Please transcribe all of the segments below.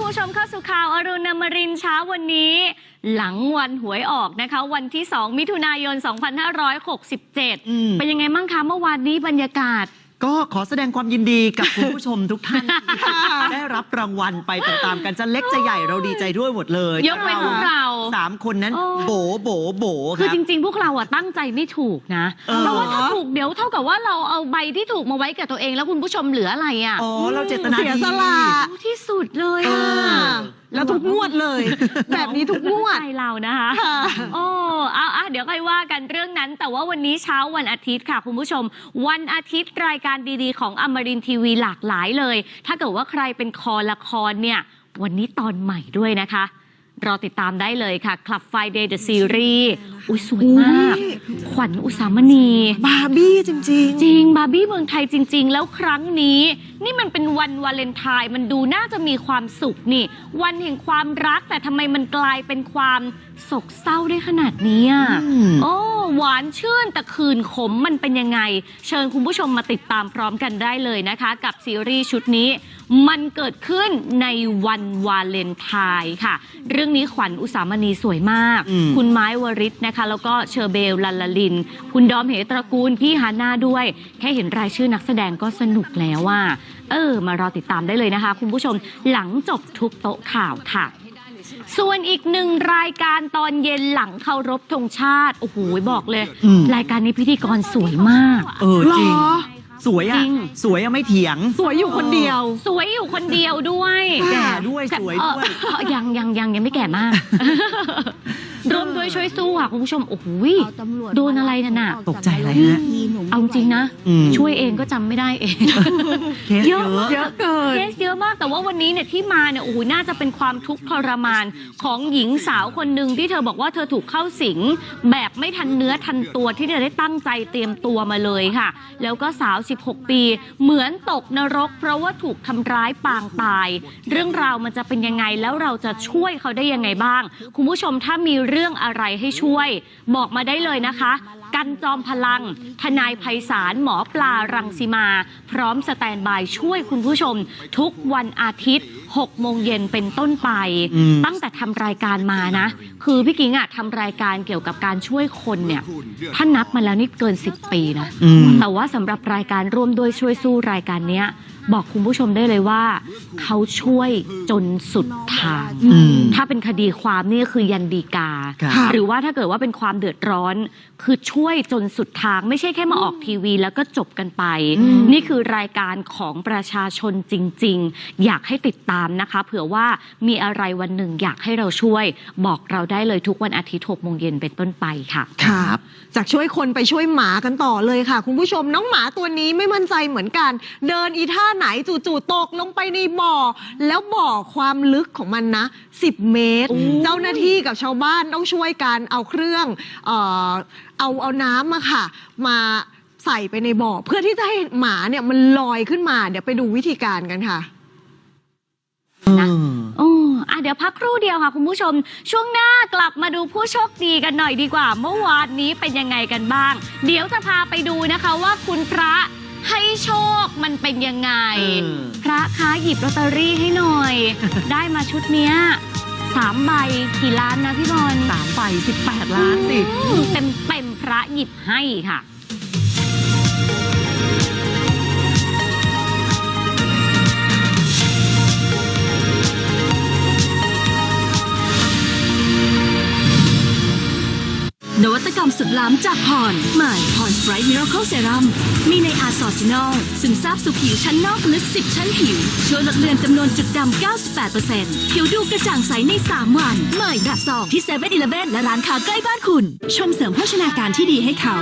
รุณอมรินทร์เช้าวันนี้ หลังวันหวยออกนะคะ วันที่ 2 มิถุนายนอืม2567 เป็นยังไงบ้างคะเมื่อวานนี้บรรยากาศ ก็ขอแสดงความยินดีกับคุณผู้ชมทุกท่านที่ได้รับรางวัลไปตามๆกันจะเล็กจะใหญ่เราดีใจด้วยหมดเลยยกเว้นพวกเรา สามคนนั้น โอ้ โบโบโบคคือรับ จริง ๆ พวกเราอะตั้งใจไม่ถูกนะ เออ เพราะว่าถ้าถูกเดี๋ยวเท่ากับว่าเราเอาใบที่ถูกมาไว้กับตัวเองแล้วคุณผู้ชมเหลืออะไรอะอ๋อเราเจตนาเสียดีสละเอาที่สุดเลยเออะอ แล้วทุกงวดเลย แบบนี้ทุกงวด ใจเรานะคะ ค่ะ โอ้เอาอะเดี๋ยวค่อยว่ากันเรื่องนั้น แต่ว่าวันนี้เช้าวันอาทิตย์ค่ะ คุณผู้ชม วันอาทิตย์รายการดีๆ ของอมรินทร์ทีวีหลากหลายเลย ถ้าเกิดว่าใครเป็นคอละครเนี่ย วันนี้ตอนใหม่ด้วยนะคะ รอติดตามได้เลยค่ะ Club Friday the Series อุ้ยสวยมากอุ๊ยขวัญอุสามณี บาร์บี้จริง จริง บาร์บี้เมืองไทยจริง ๆ แล้วครั้งนี้ นี่มันเป็นวันวาเลนไทน์มันดูน่าจะมีความสุขนี่ วันแห่งความรักแต่ทำไมมันกลายเป็นความโศกเศร้าได้ขนาดนี้อะอืม โอ้ หวานชื่นแต่คืนขมมันเป็นยังไง เชิญคุณผู้ชมมาติดตามพร้อมกันได้เลยนะคะ กับซีรีส์ชุดนี้ มันเกิดขึ้นในวันวาเลนไทน์ค่ะ เรื่องนี้ขวัญอุสามณีสวยมากอืมคุณไม้วริศนะคะ แล้วก็เชอร์เบลลัลลาลิน คุณดอมเหตระกูลพี่ฮาน่าด้วย แค่เห็นรายชื่อนักแสดงก็สนุกแล้วว่า เออ มารอติดตามได้เลยนะคะ คุณผู้ชมหลังจบทุกโต๊ะข่าวค่ะส่วนอีกหนึ่งรายการตอนเย็นหลังเคารพธงชาติ โอ้โห บอกเลยอืมรายการนี้พิธีกรสวยมาก เออๆจริงเหรอ สวยจอะริงสวยอะไม่เถียง สวยอยู่คนเดียว สวยอยู่คนเดียวด้วยแก่ด้วยสวยด้วย เออเออยังยังยังยังไม่แก่มาก ร่วมด้วยช่วยสู้ค่ะคุณผู้ชมโอ้โหยโดนอะไรนั่นน่ะตกใจอะไรฮะเอาจริงนะอืมช่วยเองก็จำไม่ได้เองเคสเยอะเยอะเกินเคสเยอะมากแต่ว่าวันนี้เนี่ยที่มาเนี่ยโอ้โหน่าจะเป็นความทุกข์ทรมานของหญิงสาวคนหนึ่งที่เธอบอกว่าเธอถูกเข้าสิง แบบไม่ทันเนื้อทันตัวที่เธอได้ตั้งใจเตรียมตัวมาเลยค่ะ แล้วก็สาว 16 ปี เหมือนตกนรก เพราะว่าถูกทำร้ายปางตาย เรื่องราวมันจะเป็นยังไงแล้วเราจะช่วยเขาได้ยังไงบ้าง คุณผู้ชมถ้ามีเรื่องอะไรให้ช่วย บอกมาได้เลยนะคะ กันจอมพลัง ทนายไพศาลหมอปลารังสิมา พร้อมสแตนบายช่วยคุณผู้ชม ทุกวันอาทิตย์6โมงเย็นเป็นต้นไปอืมตั้งแต่ทำรายการมานะ คือพี่กิ้งอะทำรายการเกี่ยวกับการช่วยคนเนี่ยท่านนับมาแล้วนี่เกิน 10 ปีนะอืมแต่ว่าสำหรับรายการร่วมด้วยช่วยสู้รายการเนี้ย บอกคุณผู้ชมได้เลยว่า เขาช่วยจนสุดทาง อืม ถ้าเป็นคดีความนี่คือยันดีกา ครับ หรือว่าถ้าเกิดว่าเป็นความเดือดร้อน คือช่วยจนสุดทาง ไม่ใช่แค่มาออกทีวีแล้วก็จบกันไปอืมนี่คือรายการของประชาชนจริง ๆ อยากให้ติดตามนะคะ เผื่อว่ามีอะไรวันหนึ่งอยากให้เราช่วย บอกเราได้เลยทุกวันอาทิตย์6โมงเย็นเป็นต้นไปค่ะครับ จากช่วยคนไปช่วยหมากันต่อเลยค่ะ คุณผู้ชมน้องหมาตัวนี้ไม่มั่นใจเหมือนกัน เดินอีท่าไหนจู่ๆตกลงไปในบ่อ แล้วบ่อความลึกของมันนะ 10 เมตรโอ้เจ้าหน้าที่กับชาวบ้านต้องช่วยกันเอาเครื่องเอ่อเอาเอาน้ำมาค่ะ มาใส่ไปในบ่อ เพื่อที่จะให้หมาเนี่ยมันลอยขึ้นมา เดี๋ยวไปดูวิธีการกันค่ะ นะโอ้อะเดี๋ยวพักครู่เดียวค่ะคุณผู้ชม ช่วงหน้ากลับมาดูผู้โชคดีกันหน่อยดีกว่า เมื่อวานนี้เป็นยังไงกันบ้าง เดี๋ยวจะพาไปดูนะคะว่าคุณพระ ให้โชคมันเป็นยังไงเออพระคะหยิบลอตเตอรี่ให้หน่อย ได้มาชุดเนี้ยสามใบกี่ล้านนะพี่บอลสามใบสิบแปดล้านสิ เต็มเต็มๆพระหยิบให้ค่ะ มสุดล้ำจากพรใหม่พรสไปรท์มิราเคิลเซรั่มมีในอาร์ซอซินอลซึมซาบสู่ผิวชั้นนอกลึก 10 ชั้นผิว ช่วยลดเลือนจำนวนจุดดำ 98%ผิวดูกระจ่างใสใน 3 วัน ใหม่แบบซองที่7 e เ e ่ e อและร้านค้าใกล้บ้านคุณ ชมเสริมโภชนาการที่ดีให้เขา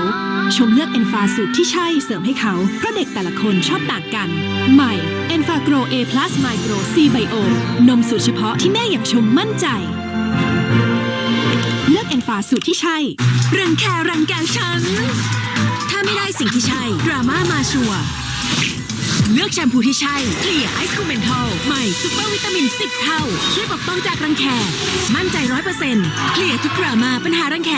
ชมเลือกเอนฟาสูตรที่ใช่เสริมให้เขา เพราะเด็กแต่ละคนชอบต่างกัน ใหม่เอนฟาโกรเอพลัสไมโครซีไบโอนมสูตรเฉพาะที่แม่อยากชมมั่นใจ เอ็นฟาสูตรที่ใช่ รังแครังแกฉัน ถ้าไม่ได้สิ่งที่ใช่ ดราม่ามาชัวร์ เลือกแชมพูที่ใช่เคลียร์ไอซ์คูเมนทอลใหม่ซุปเปอร์วิตามิน 10 เท่า ช่วยปกป้องจากรังแค มั่นใจร้อยเปอร์เซ็นต์เคลียร์ทุกดราม่าปัญหารังแค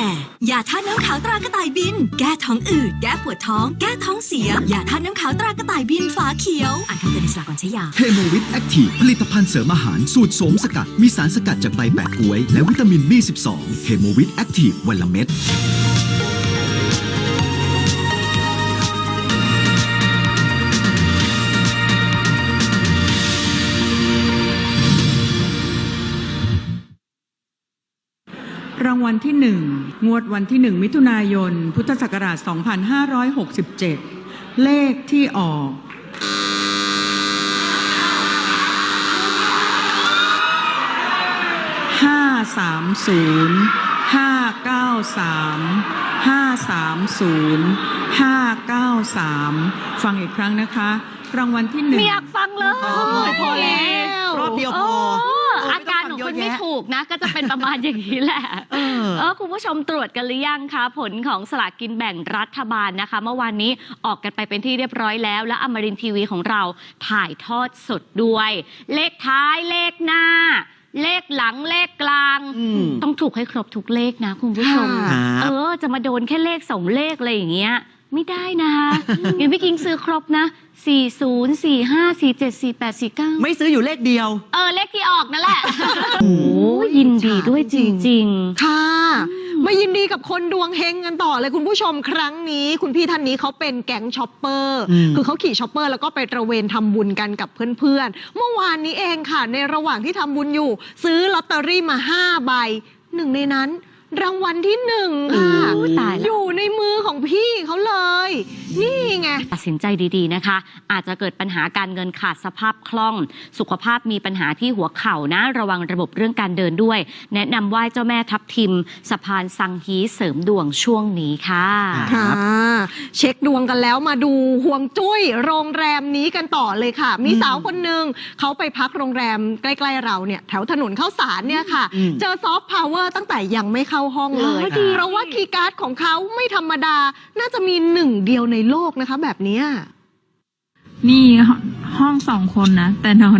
ยาท่าน้ำขาวตรากระต่ายบิน แก้ท้องอืด แก้ปวดท้อง แก้ท้องเสีย ยาท่าน้ำขาวตรากระต่ายบินฝาเขียว อ่านคำเตือนในฉลากก่อนใช้ยาเฮโมวิตแอคทีฟผลิตภัณฑ์เสริมอาหารสูตรโสมสกัด มีสารสกัดจากใบแปะกล้วย และวิตามิน B12 เฮโมวิตแอคทีฟวันละเม็ด รางวัลที่1งวดวันที่1มิถุนายน พุทธศักราช 2567 เลขที่ออกห้าสามศูนย์ห้าเก้าสามห้าสามศูนย์ห้าเก้าสามฟังอีกครั้งนะคะ รางวัลที่หนึ่งไม่อยากฟังเลย พอแล้ว รอบเดียวพอเออเอออาการของคนไม่ไม่ต้องฟังเยอะแยะถูกนะ ก็จะเป็นประมาณอย่างนี้แหละเออเออคุณผู้ชมตรวจกันหรือยังคะ ผลของสลากกินแบ่งรัฐบาลนะคะ เมื่อวานนี้ออกกันไปเป็นที่เรียบร้อยแล้ว และอมรินทร์ทีวีของเราถ่ายทอดสดด้วย เลขท้ายเลขหน้าเลขหลังเลขกลางอืมต้องถูกให้ครบทุกเลขนะคุณผู้ชมค่ะเออ จะมาโดนแค่เลขสองเลขอะไรอย่างเงี้ย ไม่ได้นะคะอย่างพี่กิงซื้อครบนะ 40 45 47 48 49 ไม่ซื้ออยู่เลขเดียว เออเลขที่ออกนั่นแหละ โอ้ยินดีด้วยจริง ๆ ค่ะ มายินดีกับคนดวงเฮงกันต่อเลยคุณผู้ชมครั้งนี้ คุณพี่ท่านนี้เขาเป็นแก๊งช็อปเปอร์อืมคือเขาขี่ช็อปเปอร์แล้วก็ไปตระเวนทำบุญกันกับเพื่อนๆ เมื่อวานนี้เองค่ะ ในระหว่างที่ทำบุญอยู่ ซื้อลอตเตอรี่มา5ใบหนึ่งในนั้น รางวัลที่หนึ่งค่ะอู้ตายแล้ว อยู่ในมือของพี่เขาเลย นี่ไง ตัดสินใจดีๆนะคะ อาจจะเกิดปัญหาการเงินขาดสภาพคล่อง สุขภาพมีปัญหาที่หัวเข่านะ ระวังระบบเรื่องการเดินด้วย แนะนำไหว้เจ้าแม่ทับทิม สะพานสังฮีเสริมดวงช่วงนี้ค่ะ ครับค่ะเช็คดวงกันแล้วมาดูห่วงจุ้ยโรงแรมนี้กันต่อเลยค่ะ มีสาวคนหนึ่งเขาไปพักโรงแรมใกล้ ๆ เราเนี่ย แถวถนนข้าวสารเนี่ยค่ะ อืม เจอซอฟต์พาวเวอร์ตั้งแต่ยังไม่เข้าห้องเลยอ๋อดี เพราะว่าคีย์การ์ดของเขาไม่ธรรมดา น่าจะมีหนึ่งเดียวในโลกนะคะ แบบเนี้ย นี่ห้องสองคนนะ แต่นอน